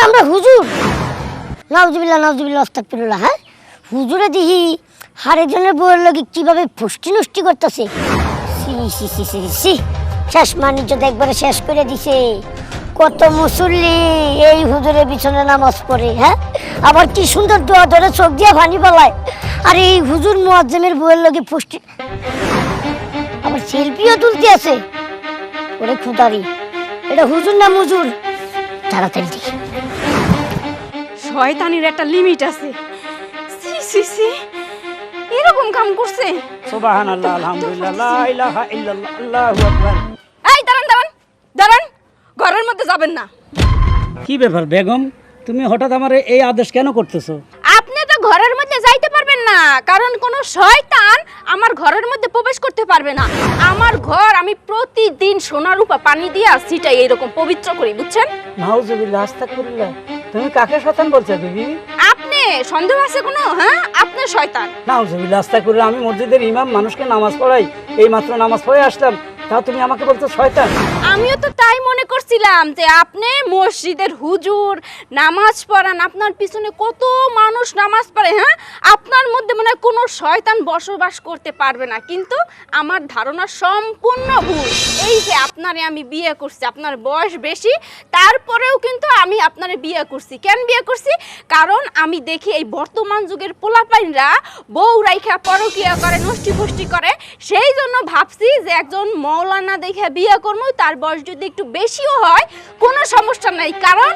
বলে আমরা হুজুর। নাউজুবিল্লাহ নাউজুবিল্লাহ অস্তাকফিরুল্লাহ হ্যাঁ? হুজুরে দিহি আরেকজনের বউয়ের লগে কীভাবে ফুষ্টি নষ্টি করতেছে। সি সি শেষ মানিজ্য একবারে শেষ করে দিছে। কত মুসল্লি এই হুজুরের পিছনে নামাজ পড়ে হ্যাঁ? আবার কি সুন্দর দোয়া ধরে চোখ দিয়ে পানি পালায়। আর এই হুজুর মুয়াজ্জেমের বউয়ের লগে ফুষ্টি আবার শিল্পীও তুলতে আছে। ওরে খুদারি, এটা হুজুর না মুজুর? তাড়াতাড়ি দেখি। শয়তানির একটা লিমিট আছে। সি সি সি এরকম কাম করছে। সুবাহান আল্লাহ আলহামদুলিল্লাহ লা ইলাহা ইল্লাল্লাহ আল্লাহু আকবার। এই দাঁড়ান দাঁড়ান দাঁড়ান ঘরের মধ্যে যাবেন না। কি ব্যাপার বেগম? তুমি হঠাৎ আমার এই আদেশ কেন করতেছো? আপনি তো ঘরের মধ্যে যাইতে পারবেন না কারণ কোন শয়তান আমার ঘরের মধ্যে প্রবেশ করতে পারবে না। আমার ঘর আমি প্রতিদিন সোনা রূপা পানি দিয়ে সিটাই এরকম পবিত্র করি বুঝছেন? নাউজুবিল্লাহ আস্তাগফিরুল্লাহ। তুমি কাকে শয়তান বলছো বিবি আপনি সন্দেহ আছে কোনো? হ্যাঁ? আপনি শয়তান। নাউজুবিল্লাহ আস্তাগফিরুল্লাহ আমি মসজিদের ইমাম মানুষকে নামাজ পড়াই এই মাত্র নামাজ পড়ে আসলাম। তাও তুমি আমাকে বলছো শয়তান? আমিও তো তাই মনে করছিলাম যে আপনি মসজিদের হুজুর, নামাজ পড়ান, আপনার পিছনে কত মানুষ নামাজ পড়ে হ্যাঁ? আপনার মধ্যে মনে হয় কোনো শয়তান বসবাস করতে পারবে না। কিন্তু আমার ধারণা সম্পূর্ণ ভুল। এই যে আপনারে আমি বিয়ে করছি, আপনার বয়স বেশি, তারপরেও কিন্তু আমি আপনারে বিয়ে করছি। কেন বিয়ে করছি? কারণ আমি দেখি এই বর্তমান যুগের পোলাপাইনরা বউ রাইখা পরকিয়া করে, নষ্টি করে। সেই জন্য ভাবছি যে একজন মৌলানা দেখে বিয়ে করব, তার বয়স যদি একটু বেশিও হয় কোনো সমস্যা নাই। কারণ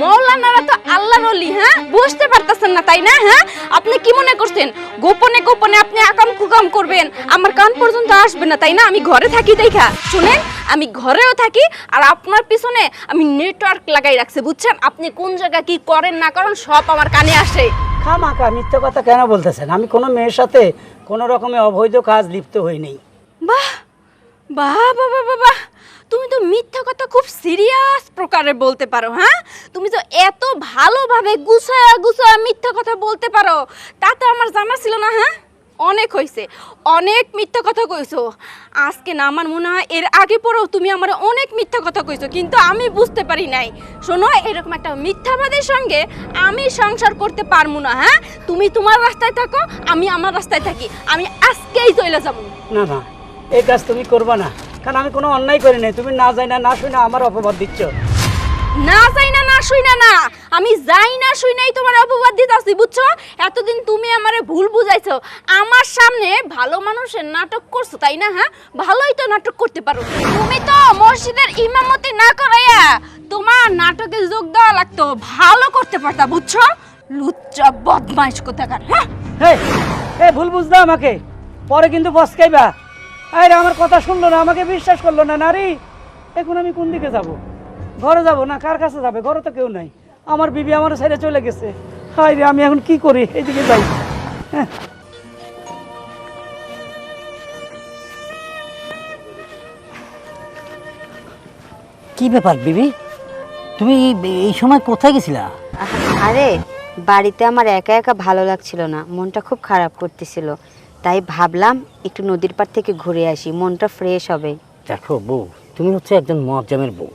মৌলানারা তো আল্লাহ অলি হ্যাঁ? বুঝতে পারতেছেন না তাই না হ্যাঁ? আপনি কি মনে করছেন? গোপনে গোপনে আপনি আকাম কুকাম করবেন আমার কান পর্যন্ত আসবে না তাই না? আমি ঘরে থাকি দেখা। শুনেন আমি ঘরেও থাকি আর আপনার পিছনে আমি নেটওয়ার্ক লাগাই রাখছি বুঝছেন? আপনি কোন জায়গায় কি করেন না করেন সব আমার কানে আসে। খামাকা মিথ্যে কথা কেন বলতেছেন? আমি কোনো মেয়ের সাথে কোনো রকমের অবৈধ কাজ লিপ্ত হই হইনি বাহ! বাহ বাবা তুমি তো মিথ্যা কথা খুব সিরিয়াস প্রকারে বলতে পারো হ্যাঁ? তুমি তো এত ভালোভাবে গুছায়া গুছায়া মিথ্যা কথা বলতে পারো তা তো আমার জানা ছিল না হ্যাঁ? অনেক হয়েছে অনেক মিথ্যা কথা কইছো। আজকে না, আমার মনে হয় এর আগে পরেও তুমি আমার অনেক মিথ্যা কথা কইছো, কিন্তু আমি বুঝতে পারি নাই। শোনো, এরকম একটা মিথ্যাবাদীর সঙ্গে আমি সংসার করতে পারব না হ্যাঁ? তুমি তোমার রাস্তায় থাকো, আমি আমার রাস্তায় থাকি, আমি আজকেই চলে যাব। না না, এই কাজ তুমি করবা না। কারণ আমি কোনো অন্যায় করি নাই। তুমি না যাই না না শুই না আমার অপবাদ দিচ্ছ। না যাই না না শুই না। না আমি যাই না শুই নাই তোমার অপবাদ দিতাছি বুঝছ? এতদিন তুমি আমারে ভুল বুঝাইছো। আমার সামনে ভালো মানুষের নাটক করছ তাই না হ্যাঁ? ভালোই তো নাটক করতে পারো। তুমি তো মসজিদের ইমামতি না করাইয়া তোমার নাটকে যোগ দেওয়া লাগতো ভালো করতে পারতা বুঝছ? লুচ্চা বদমাইশ কোথাকার হ্যাঁ? হেই এ ভুল বুঝলো আমাকে। পরে কিন্তু বসকাইবা আরে আমার কথা শুনলো না আমাকে বিশ্বাস করল না নারী। এখন আমি কোন দিকে যাব? ঘরে যাব না? কার কাছে যাবে? ঘরে তো কেউ নাই। আমার বিবি আমার ছেড়ে চলে গেছে। হাই রে আমি এখন কি করি? এইদিকে যাই। হ্যাঁ। কি ব্যাপার বিবি? তুমি এই সময় কোথায় গেছিলা? আরে বাড়িতে আমার একা একা ভালো লাগছিল না। মনটা খুব খারাপ করতেছিল। তাই ভাবলাম একটু নদীর পাড় থেকে ঘুরে আসি মনটা ফ্রেশ হবে। দেখো বউ তুমি হচ্ছে একজন মহাজামের বউ।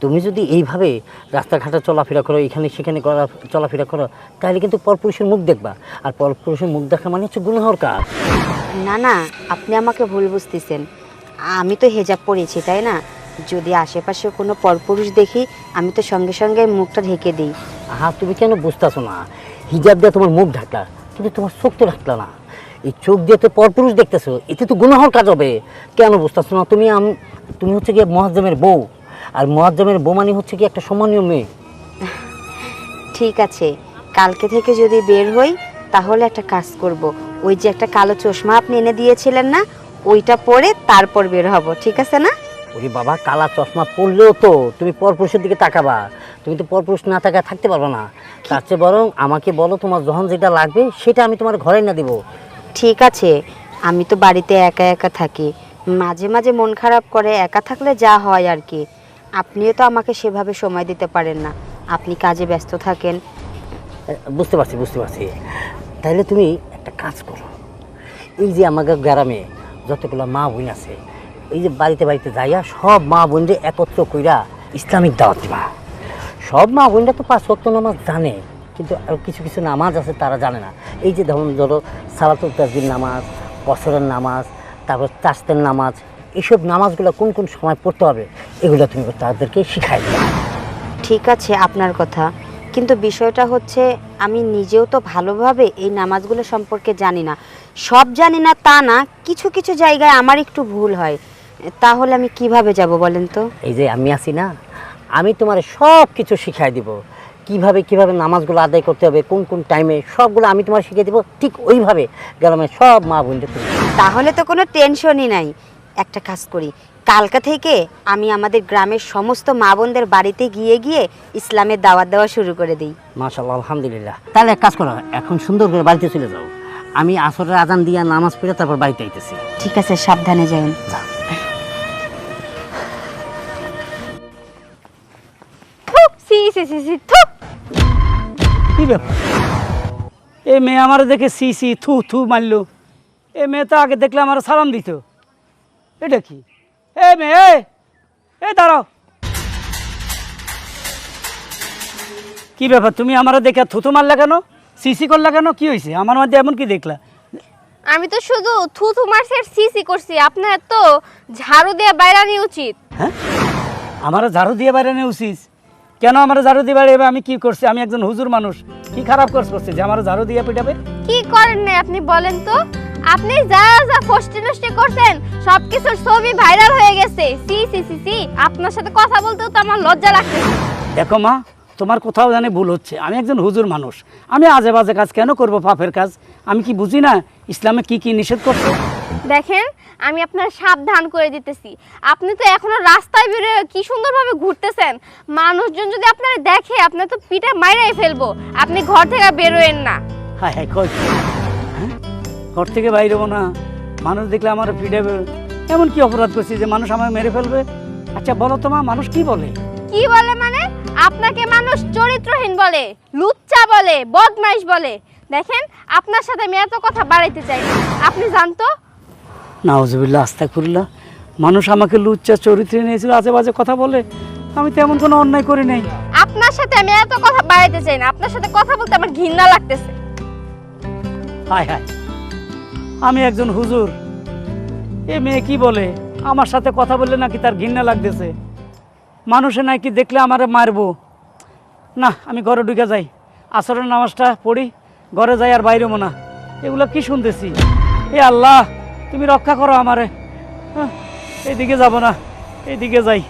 তুমি যদি এইভাবে রাস্তাঘাটে চলাফেরা করো এখানে সেখানে করা চলাফেরা করো তাহলে কিন্তু পরপুরুষের মুখ দেখবা। আর পরপুরুষের মুখ দেখা মানে হচ্ছে গুনাহর কাজ। না না আপনি আমাকে ভুল বুঝতেছেন। আমি তো হেজাব পরেছি তাই না? যদি আশেপাশে কোনো পরপুরুষ দেখি আমি তো সঙ্গে সঙ্গে মুখটা ঢেকে দিই। আহা তুমি কেন বুঝতেছো না? হিজাব দিয়ে তোমার মুখ ঢাকা কিন্তু তোমার চোখ তো ঢাকলা না। এই চোখ দিয়ে তো পরপুরুষ দেখতেছো এতে তো গুনাহর কাজ হবে। কেন বুঝতেছো না? তুমি আম- তুমি হচ্ছে গিয়ে মহাজামের বউ আর মহাজামের বউ মানে হচ্ছে কি একটা সম্মানীয় মেয়ে। ঠিক আছে কালকে থেকে যদি বের হই তাহলে একটা কাজ করব। ওই যে একটা কালো চশমা আপনি এনে দিয়েছিলেন না ওইটা পরে তারপর বের হব ঠিক আছে না? ওরে বাবা কালা চশমা পরলেও তো তুমি পরপুরুষের দিকে তাকাবা। তুমি তো পরপুরুষ না তাকায় থাকতে পারবে না। তার চেয়ে বরং আমাকে বলো তোমার যখন যেটা লাগবে সেটা আমি তোমার ঘরে না দেবো। ঠিক আছে, আমি তো বাড়িতে একা একা থাকি। মাঝে মাঝে মন খারাপ করে একা থাকলে যা হয় আর কি। আপনিও তো আমাকে সেভাবে সময় দিতে পারেন না। আপনি কাজে ব্যস্ত থাকেন। বুঝতে পারছি বুঝতে পারছি। তাহলে তুমি একটা কাজ করো। এই যে আমাদের গ্রামে যতগুলো মা বোন আছে, এই যে বাড়িতে বাড়িতে যাইয়া সব মা বোনদের একত্র কইরা ইসলামিক দাওয়াত দিবা। সব মা বোনরা তো পাঁচ ওয়াক্ত নামাজ জানে। কিন্তু আরও কিছু কিছু নামাজ আছে তারা জানে না। এই যে ধরুন ধরো সালাতুল তাজবির নামাজ বছরের নামাজ তারপর তাস্তের নামাজ এইসব নামাজগুলো কোন কোন সময় পড়তে হবে এগুলো তুমি তাদেরকে শিখাই ঠিক আছে আপনার কথা। কিন্তু বিষয়টা হচ্ছে আমি নিজেও তো ভালোভাবে এই নামাজগুলো সম্পর্কে জানি না। সব জানি না তা না কিছু কিছু জায়গায় আমার একটু ভুল হয়। তাহলে আমি কীভাবে যাব বলেন তো? এই যে আমি আছি না আমি তোমার সব কিছু শিখাই দিব। কীভাবে কীভাবে নামাজগুলো আদায় করতে হবে কোন কোন টাইমে সবগুলো আমি তোমার শিখিয়ে দিব ঠিক ওইভাবে গ্রামের সব মা বোনদের তাহলে তো কোনো টেনশনই নাই। একটা কাজ করি কালকা থেকে আমি আমাদের গ্রামের সমস্ত মা বোনদের বাড়িতে গিয়ে গিয়ে ইসলামের দাওয়াত দেওয়া শুরু করে দিই। মাশাল্লাহ আলহামদুলিল্লাহ। তাহলে এক কাজ করো এখন সুন্দর করে বাড়িতে চলে যাও। আমি আসরের আজান দিয়া নামাজ পড়ে তারপর বাড়িতে আইতেছি। ঠিক আছে সাবধানে যাবেন যাও সি সি সি সি থু। কি ব্যাপার এ মেয়ে আমার দেখে সি সি থু থু মারলো। এ মেয়ে তো আগে দেখলে আমার সালাম দিত। এটা কি? এ মেয়ে এ, দাঁড়াও। কি ব্যাপার? তুমি আমার দেখে থুতু মারলে কেন? সিসি করলে কেন? কি হয়েছে আমার মধ্যে এমন কি দেখলা? আমি তো শুধু থুথু মারছি আর সিসি করছি। আপনার তো ঝাড়ু দিয়ে বাইরানি উচিত। হ্যাঁ? আমার ঝাড়ু দিয়ে বাইরে নিয়ে উচিস কেন আমার ঝাড়ু দিয়ে বাইরে আমি কি করছি? আমি একজন হুজুর মানুষ। কি খারাপ কাজ করছি যে আমার ঝাড়ু দিয়ে পিটাবে? কি করেন না আপনি বলেন তো? আপনি যা যা ফষ্টি নষ্টি করছেন সবকিছুর ছবি ভাইরাল হয়ে গেছে। সি সি সি সি আপনার সাথে কথা বলতেও তো আমার লজ্জা লাগতেছে দেখো মা তোমার কোথাও জানি ভুল হচ্ছে। আমি একজন হুজুর মানুষ। আমি আজে বাজে কাজ কেন করব পাপের কাজ? আমি কি বুঝি না ইসলামে কি কি নিষেধ করছে? দেখেন আমি আপনার সাবধান করে দিতেছি। আপনি তো এখনও রাস্তায় বেরোয় কি সুন্দরভাবে ঘুরতেছেন? মানুষজন যদি আপনার দেখে আপনার তো পিঠে মাইরাই ফেলব। আপনি ঘর থেকে বেরোয়েন না। হ্যাঁ হ্যাঁ কই? হ্যাঁ? ঘর থেকে বাইরে হব না। মানুষ দেখলে আমার পিটাবে এমন কি অপরাধ করছি যে মানুষ আমাকে মেরে ফেলবে? আচ্ছা বলো তো মা মানুষ কি বলে? কি বলে মানে? আপনাকে মানুষ চরিত্রহীন বলে লুচ্চা বলে বদমাইশ বলে। দেখেন আপনার সাথে আমি এত কথা বাড়াইতে চাই না। আপনি জানতো? নাওজবিল্লা আস্তা করল্লা মানুষ আমাকে লুচ্চা চরিত্রে নিয়েছিল আজে বাজে কথা বলে। আমি তেমন কোনো অন্যায় করি নাই। আপনার সাথে আমি এত কথা বাড়াইতে চাই না। আপনার সাথে কথা বলতে আমার ঘৃণা লাগতেছে। হায় হায় আমি একজন হুজুর। এ মেয়ে কি বলে? আমার সাথে কথা বললে নাকি তার ঘৃণা লাগতেছে? মানুষে নাকি দেখলে আমারে মারবো। না আমি ঘরে ঢুকে যাই। আসরের নামাজটা পড়ি। ঘরে যাই আর বাইরে না। এগুলো কি শুনতেছি? এ আল্লাহ তুমি রক্ষা করো আমারে। আহ, এইদিকে যাব না এইদিকে যাই।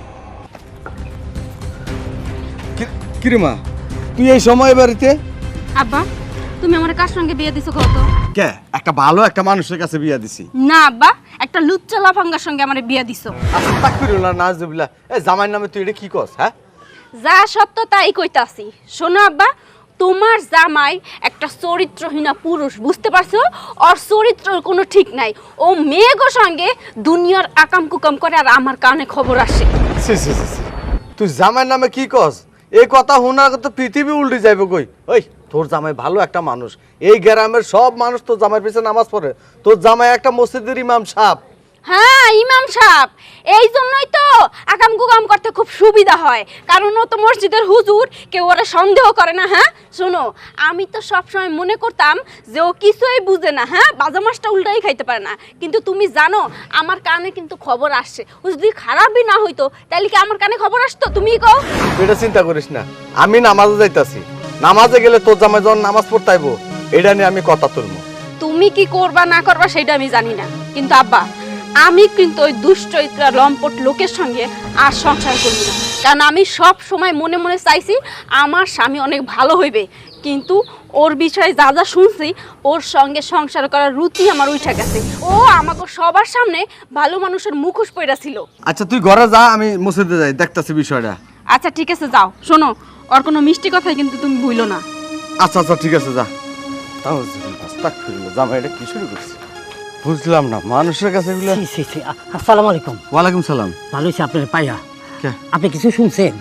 কি- কিরে মা তুই এই সময় বাড়িতে? আব্বা তুমি আমার কার সঙ্গে বিয়ে দিছো কত কে? একটা ভালো একটা মানুষের কাছে বিয়া দিছি। না আব্বা একটা লুচ্চা লাফাঙ্গার সঙ্গে আমার বিয়ে দিছো। আস্তাগফিরুল্লাহ নাজুবিল্লাহ এ জামাইর নামে তুই এটা কি কস হ্যাঁ? যা সত্য তাই কইতাছি। শোনো আব্বা তোমার জামাই একটা চরিত্রহীনা পুরুষ, বুঝতে পারছ? ওর চরিত্রর কোনো ঠিক নাই। ও মেয়েগো সঙ্গে দুনিয়ার আকাম কুকাম করে আর আমার কানে খবর আসে। তুই জামাইর নামে কি কস? এই কথা শোনার তো পৃথিবী উল্টে যাইবে কই? ওই, তোর জামাই ভালো একটা মানুষ। এই গ্রামের সব মানুষ তোর জামাইয়ের পিছনে নামাজ পড়ে। তোর জামাই একটা মসজিদের ইমাম সাহেব। হ্যাঁ ইমাম সাহেব। এই জন্যই তো আকাম কুকাম করতে খুব সুবিধা হয়। কারণ ও তো মসজিদের হুজুর কেউ ওরা সন্দেহ করে না হ্যাঁ? শোনো আমি তো সবসময় মনে করতাম যে ও কিছুই বুঝে না হ্যাঁ? বাজা মাছটা উল্টাই খাইতে পারে না। কিন্তু তুমি জানো আমার কানে কিন্তু খবর আসছে। ও যদি খারাপই না হইতো তাহলে কি আমার কানে খবর আসতো? তুমি কও। এটা চিন্তা করিস না। আমি নামাজে যাইতাছি। নামাজে গেলে তোর জামাই যখন নামাজ পড়তে আইবো এটা নিয়ে আমি কথা তুলবো। তুমি কি করবা না করবা সেটা আমি জানি না। কিন্তু আব্বা আমি কিন্তু ওই দুশ্চরিত্রা লম্পট লোকের সঙ্গে আর সংসার করব না। কারণ আমি সব সময় মনে মনে চাইছি আমার স্বামী অনেক ভালো হইবে। কিন্তু ওর বিষয়ে যা যা শুনছি ওর সঙ্গে সংসার করার রুচি আমার উঠে গেছে। ও আমাকে সবার সামনে ভালো মানুষের মুখোশ পইরা ছিল। আচ্ছা তুই ঘরে যা আমি মসজিদে যাই দেখতাছি বিষয়টা। আচ্ছা ঠিক আছে যাও। শোনো ওর কোনো মিষ্টি কথাই কিন্তু তুমি ভুলো না। আচ্ছা আচ্ছা ঠিক আছে যা। তাও জামাই এটা কি শুরু করছে? বুঝলাম না মানুষের কাছে এগুলো আসসালামু আলাইকুম। ওয়ালাইকুম সালাম। ভালো হয়েছে আপনার পাইয়া আপনি কিছু শুনছেন?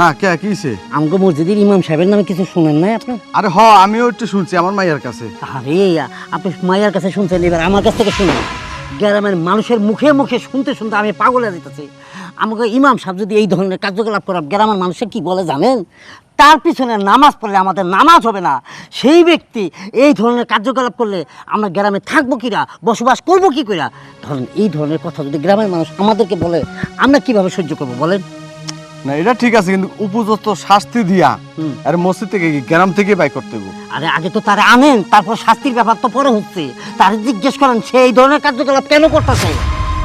না কে কিছে আমগো মসজিদের ইমাম সাহেবের নামে কিছু শুনেন নাই আপনি? আরে হ আমিও একটু শুনছি আমার মাইয়ার কাছে। আরে আপনি মায়ের কাছে শুনছেন এবার আমার কাছ থেকে শুনুন। গ্রামের মানুষের মুখে মুখে শুনতে শুনতে আমি পাগল হয়ে যেতেছি আমাকে ইমাম সাহেব যদি এই ধরনের কার্যকলাপ করা গ্রামের মানুষের কি বলে জানেন? তার পিছনে নামাজ পড়লে আমাদের নামাজ হবে না। সেই ব্যক্তি এই ধরনের কার্যকলাপ করলে আমরা গ্রামে থাকব কিরা? বসবাস করব কি কইরা? ধরেন এই ধরনের কথা যদি গ্রামের মানুষ আমাদেরকে বলে আমরা কীভাবে সহ্য করব বলেন? না এটা ঠিক আছে কিন্তু উপযুক্ত শাস্তি দিয়া। আর মসজিদ থেকে গ্রাম থেকে বাই করতে হবে আরে আগে তো তারা আনেন তারপর শাস্তির ব্যাপার তো পরে হচ্ছে। তার জিজ্ঞেস করেন সে এই ধরনের কার্যকলাপ কেন করতেছে?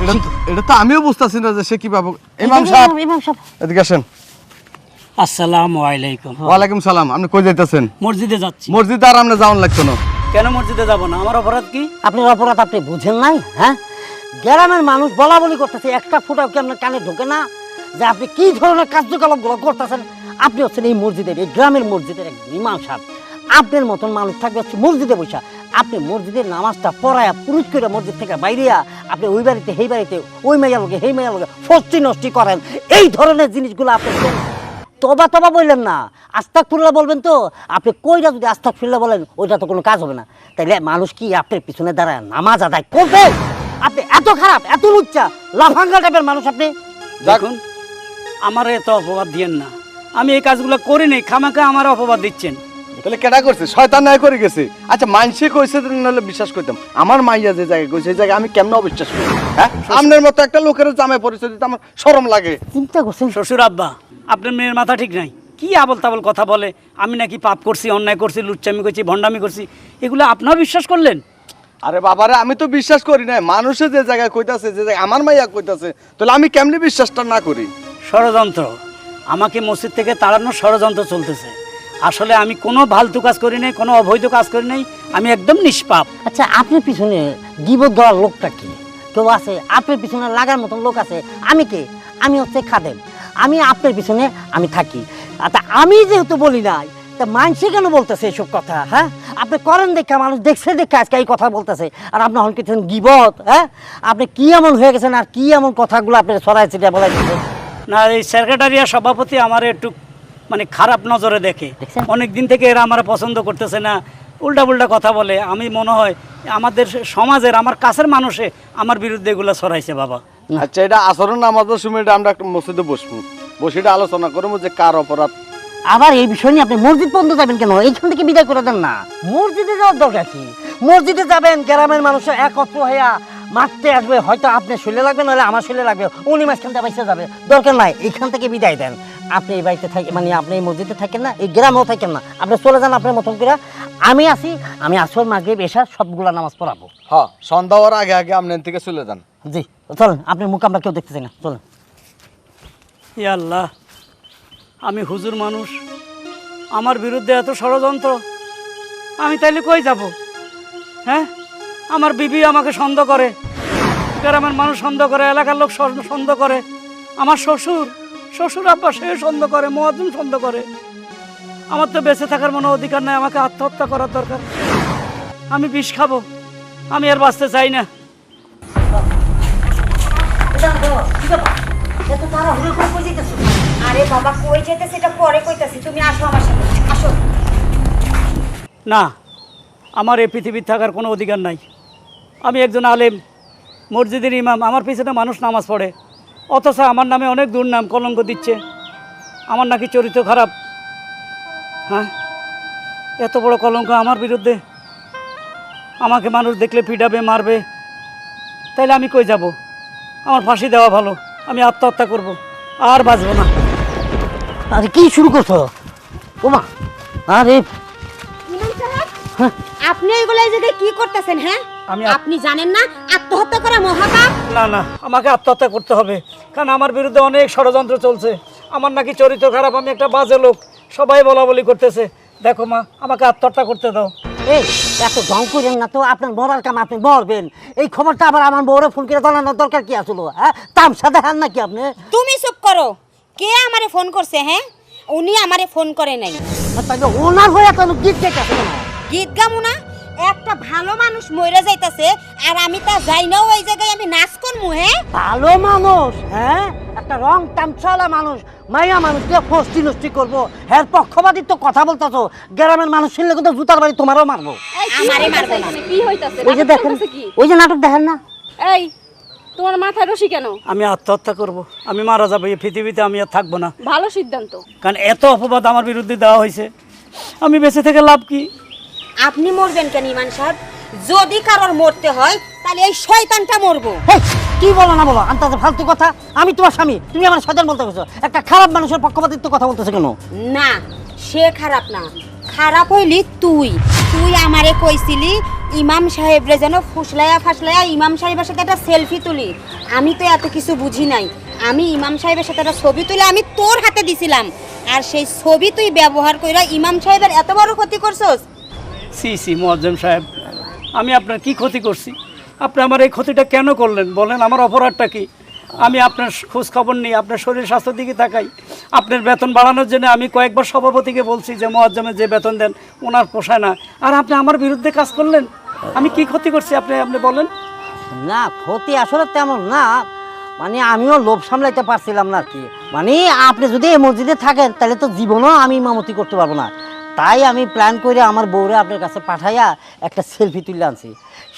এটা তো- এটা তো আমিও বুঝতেছি না যে সে কীভাবে ইমাম সাহেব ইমাম সাহেব। এদিকে আসেন। আসসালামু আলাইকুম। ওয়ালাইকুম সালাম আপনি কই যাইতেছেন? মসজিদে যাচ্ছি। মসজিদে আর আপনি যাওয়ান লাগতো না। কেন মসজিদে যাব না? আমার অপরাধ কি? আপনার অপরাধ আপনি বুঝেন নাই হ্যাঁ? গ্রামের মানুষ বলা বলি করতেছে একটা ফুটাও কি আপনার কানে ঢোকে না? যে আপনি কি ধরনের কার্যকলাপগুলো করতেছেন? আপনি হচ্ছেন এই মসজিদের এই গ্রামের মসজিদের এক ইমাম সাহেব। আপনার মতন মানুষ থাকবে হচ্ছে মসজিদে বসা। আপনি মসজিদের নামাজটা পড়ায়া পুরুষ করে মসজিদ থেকে বাইরিয়া আপনি ওই বাড়িতে সেই বাড়িতে ওই মেয়ের লোকে সেই মেয়ের লোকে ফস্তি নষ্টি করেন। এই ধরনের জিনিসগুলো আপনি করেন। তবা তবা বললেন না। আস্তাক ফুল্লা বলবেন তো। আপনি কইরা যদি আস্তাক ফুল্লা বলেন ওইটা তো কোনো কাজ হবে না। তাইলে মানুষ কি আপনার পিছনে দাঁড়ায় নামাজ আদায় করবে? আপনি এত খারাপ এত লুচ্চা লাফাঙ্গা টাইপের মানুষ আপনি। দেখুন আমার এত অপবাদ দিয়েন না। আমি এই কাজগুলো করি নাই খামাকা আমার অপবাদ দিচ্ছেন। তাহলে কেডা করছে? শয়তান নাই করে গেছে। আচ্ছা মানসি কইছে নাহলে বিশ্বাস করতাম। আমার মাইয়া যে জায়গায় কইছে সেই জায়গায় আমি কেমন অবিশ্বাস করি? হ্যাঁ? আপনার মতো একটা লোকের জামাই পরিচয় দিতে আমার শরম লাগে। চিন্তা করছেন? শ্বশুর আব্বা আপনার মেয়ের মাথা ঠিক নাই। কি আবল তাবল কথা বলে? আমি নাকি পাপ করছি অন্যায় করছি লুচ্চামি করছি ভণ্ডামি করছি। এগুলো আপনার বিশ্বাস করলেন? আরে বাবারে আমি তো বিশ্বাস করি না মানুষে যে জায়গায় কইতাছে যে জায়গায় আমার মাইয়া কইতাছে তাহলে আমি কেমনি বিশ্বাসটা না করি? ষড়যন্ত্র। আমাকে মসজিদ থেকে তাড়ানোর ষড়যন্ত্র চলতেছে। আসলে আমি কোনো ফালতু কাজ করি নাই কোনো অবৈধ কাজ করি নাই। আমি একদম নিষ্পাপ। আচ্ছা আপনার পিছনে গিবত দেওয়ার লোকটা কি? কেউ আছে আপনার পিছনে লাগার মতন লোক আছে। আমি কে? আমি হচ্ছে খাদেম। আমি আপনার পিছনে আমি থাকি। আচ্ছা আমি যেহেতু বলি নাই তা মানসে কেন বলতেছে এসব কথা হ্যাঁ? আপনি করেন দেখা মানুষ দেখছে দেখে আজকে এই কথা বলতেছে। আর আপনি হন কিছু গিবত হ্যাঁ? আপনি কি এমন হয়ে গেছেন আর কি এমন কথাগুলো আপনি সরাই সেটা বলাই না এই সেক্রেটারিয়া সভাপতি আমার একটু মানে খারাপ নজরে দেখে। অনেক দিন থেকে এরা আমার পছন্দ করতেছে না উল্টা পুল্টা কথা বলে। আমি মনে হয় আমাদের সমাজের আমার কাছের মানুষে আমার বিরুদ্ধে এগুলো ছড়াইছে বাবা। আচ্ছা এটা আচরণ আমাদের সময় এটা আমরা একটা মসজিদে বসবো। বসে এটা আলোচনা করব যে কার অপরাধ। আবার এই বিষয় নিয়ে আপনি মসজিদ পর্যন্ত যাবেন কেন? এইখান থেকে বিদায় করে দেন না। মসজিদে যাওয়ার দরকার কি? মসজিদে যাবেন গ্রামের মানুষের একত্র হইয়া মারতে আসবে হয়তো আপনার শুলে লাগবে নাহলে আমার শুলে লাগবে। উনি মাঝখান থেকে বাইসে যাবে। দরকার নাই এইখান থেকে বিদায় দেন। আপনি এই বাড়িতে থাকেন মানে আপনি এই মসজিদে থাকেন না এই গ্রামেও থাকেন না। আপনি চলে যান আপনার মতন করে। আমি আছি আমি আসর মাগরিব এসা সবগুলা নামাজ পড়াবো। হ্যাঁ সন্ধ্যা হওয়ার আগে আগে আপনার থেকে চলে যান। জি, চলেন আপনার মুখ আমরা কেউ দেখতে দেখতেছি না, চলেন। ই আল্লাহ, আমি হুজুর মানুষ, আমার বিরুদ্ধে এত ষড়যন্ত্র, আমি তাইলে কই যাব? হ্যাঁ? আমার বিবি আমাকে সন্দেহ করে, গ্রামের মানুষ সন্দেহ করে, এলাকার লোক সন- সন্দেহ করে, আমার শ্বশুর শ্বশুর আব্বা সে সন্দেহ করে, মহাজন সন্দেহ করে। আমার তো বেঁচে থাকার মনে অধিকার নাই, আমাকে আত্মহত্যা করার দরকার। আমি বিষ খাব, আমি আর বাঁচতে চাই না। আরে বাবা, কই যেতে সেটা পরে কইতাছি। তুমি আসো আমার সাথে, আসো। না, আমার এই পৃথিবীর থাকার কোনো অধিকার নাই। আমি একজন আলেম, মসজিদের ইমাম, আমার পিছনে মানুষ নামাজ পড়ে। অথচ আমার নামে অনেক দুর্নাম, কলঙ্ক দিচ্ছে। আমার নাকি চরিত্র খারাপ। হ্যাঁ? এত বড় কলঙ্ক আমার বিরুদ্ধে? আমাকে মানুষ দেখলে পিটাবে, মারবে। তাইলে আমি কই যাব? আমার ফাঁসি দেওয়া ভালো। আমি আত্মহত্যা করব। আর বাঁচবো না। আরে কি শুরু করছ? ওমা আরে। আপনি এগুলো এই জায়গায় কি করতেছেন হ্যাঁ? আমি আপনি জানেন না আত্মহত্যা করা মহাপাপ? না না আমাকে আত্মহত্যা করতে হবে। কারণ আমার বিরুদ্ধে অনেক ষড়যন্ত্র চলছে। আমার নাকি চরিত্র খারাপ আমি একটা বাজে লোক। সবাই বলা বলি করতেছে। দেখো মা আমাকে আত্মহত্যা করতে দাও। এই এত ঢং করেন না তো আপনার মরার কাম আপনি মরবেন। এই খবরটা আবার আমার বউরে ফোন করে জানানোর দরকার কি আসলো হ্যাঁ? তামসা দেখান নাকি আপনি? তুমি চুপ করো। কে আমারে ফোন করছে হ্যাঁ? উনি আমারে ফোন করে নাই। তাইলে ওনার হয়ে এত গীত আসলো না গীত গামু না একটা ভালো মানুষ মরে যাইতাছে আর আমি তা যাই না ওই জায়গায় আমি নাচ করমু হ্যাঁ? ভালো মানুষ হ্যাঁ? একটা রং তামসালা মানুষ মাইয়া মানুষ দিয়ে ফষ্টি নষ্টি করব। হ্যাঁ পক্ষপাতির তো কথা বলতেছো। গ্রামের মানুষ শুনলে কিন্তু জুতার বাড়ি তোমারও মারবো। আমারে মারবো না। কি হইতাছে? ওই যে দেখেন ওই যে নাটক দেখেন না? এই তোমার মাথায় রশি কেন? আমি আত্মহত্যা করব। আমি মারা যাব। এই পৃথিবীতে আমি আর থাকব না। ভালো সিদ্ধান্ত। কারণ এত অপবাদ আমার বিরুদ্ধে দেওয়া হয়েছে। আমি বেঁচে থেকে লাভ কি? আপনি মরবেন কেন ইমান সাহেব? যদি কারোর মরতে হয় তাহলে এই শয়তানটা মরবো। কি বলো না বলো? আন্তাজে ফালতু কথা। আমি তোমার স্বামী। তুমি আমার শয়তান বলতে গেছো একটা খারাপ মানুষের পক্ষপাতিত্ব কথা বলতেছো কেন? না সে খারাপ না। খারাপ হইলি তুই। তুই আমারে কইছিলি ইমাম সাহেবরে যেন ফুসলাইয়া ফাসলাইয়া ইমাম সাহেবের সাথে একটা সেলফি তুলি। আমি তো এত কিছু বুঝি নাই। আমি ইমাম সাহেবের সাথে একটা ছবি তুলে আমি তোর হাতে দিছিলাম। আর সেই ছবি তুই ব্যবহার কইরা ইমাম সাহেবের এত বড় ক্ষতি করছস? সি সি মোয়াজ্জেম সাহেব আমি আপনার কি ক্ষতি করছি? আপনি আমার এই ক্ষতিটা কেন করলেন? বলেন, আমার অপরাধটা কি? আমি আপনার খোঁজ খবর নিই, আপনার শরীর স্বাস্থ্যের দিকে তাকাই। আপনার বেতন বাড়ানোর জন্য আমি কয়েকবার সভাপতিকে বলছি যে মোয়াজ্জমে যে বেতন দেন, ওনার পোষায় না। আর আপনি আমার বিরুদ্ধে কাজ করলেন? আমি কি ক্ষতি করছি? আপনি আপনি বলেন। না, ক্ষতি আসলে তেমন না। মানে আমিও লোভ সামলাইতে পারছিলাম না কি। মানে আপনি যদি এই মসজিদে থাকেন, তাহলে তো জীবনও আমি ইমামতি করতে পারব না। তাই আমি প্ল্যান করে আমার বউরে আপনার কাছে পাঠাইয়া একটা সেলফি তুলে আনছি।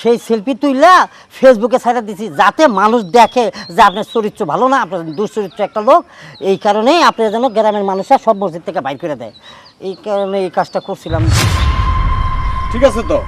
সেই সেলফি তুইলা ফেসবুকে ছাড়া দিছি, যাতে মানুষ দেখে যে আপনার চরিত্র ভালো না, আপনার দুশ্চরিত্র একটা লোক। এই কারণেই আপনার যেন গ্রামের মানুষরা সব মসজিদ থেকে বাইর করে দেয়। এই কারণে এই কাজটা করছিলাম। ঠিক আছে তো।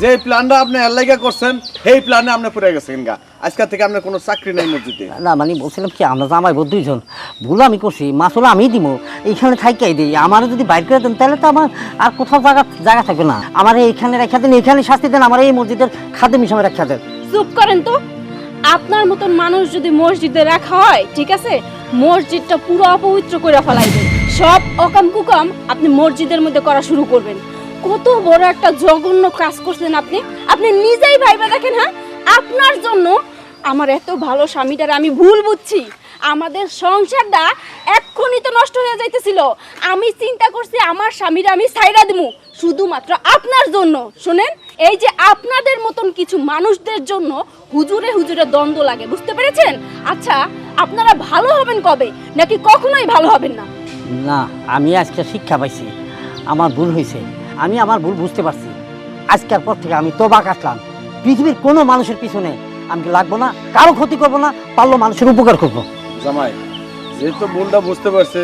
যে প্ল্যানটা আপনি এলাকা করছেন সেই প্ল্যানে আপনি পড়ে গেছেন গা। আজকে থেকে আপনার কোনো চাকরি নাই মসজিদে। না মানে বলছিলাম কি আমরা জামাই বোধ দুইজন। ভুল আমি করছি মাসুল আমি দিব এইখানে থাইকাই দিই। আমার যদি বাইর করে দেন তাহলে তো আমার আর কোথাও জায়গা জায়গা থাকবে না। আমার এইখানে রেখা দেন এইখানে শাস্তি দেন আমার এই মসজিদের খাদ্য হিসাবে রেখা দেন। চুপ করেন তো। আপনার মতন মানুষ যদি মসজিদে রাখা হয় ঠিক আছে মসজিদটা পুরো অপবিত্র করে ফেলাইবেন সব অকাম কুকাম আপনি মসজিদের মধ্যে করা শুরু করবেন। কত বড় একটা জঘন্য কাজ করছেন আপনি। আপনি নিজেই ভাইবা দেখেন হ্যাঁ? আপনার জন্য আমার এত ভালো স্বামীটার আমি ভুল বুঝছি। আমাদের সংসারটা এক্ষুনি তো নষ্ট হয়ে যাইতেছিল। আমি চিন্তা করছি আমার স্বামীরা আমি সাইরা দিমু। শুধুমাত্র আপনার জন্য। শুনেন, এই যে আপনাদের মতন কিছু মানুষদের জন্য হুজুরে হুজুরে দ্বন্দ্ব লাগে, বুঝতে পেরেছেন? আচ্ছা আপনারা ভালো হবেন কবে? নাকি কখনোই ভালো হবেন না? না, আমি আজকে শিক্ষা পাইছি। আমার ভুল হয়েছে আমি আমার ভুল বুঝতে পারছি। আজকের পর থেকে আমি তোবা কাটলাম। পৃথিবীর কোনো মানুষের পিছনে আমি কি লাগবো না কারও ক্ষতি করব না পারল মানুষের উপকার করব। জামাই যেহেতু ভুলটা বুঝতে পারছে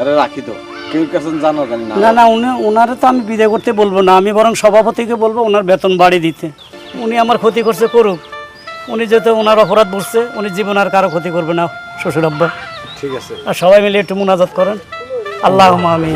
আরে রাখি তো। কেউ কাছে জানো জানি না। না না উনি ওনারে তো আমি বিদায় করতে বলব না। আমি বরং সভাপতিকে বলব ওনার বেতন বাড়ি দিতে। উনি আমার ক্ষতি করছে করুক। উনি যেহেতু ওনার অপরাধ বুঝছে উনি জীবন আর কারও ক্ষতি করবে না শ্বশুর আব্বা ঠিক আছে। আর সবাই মিলে একটু মোনাজাত করেন। আল্লাহ আমি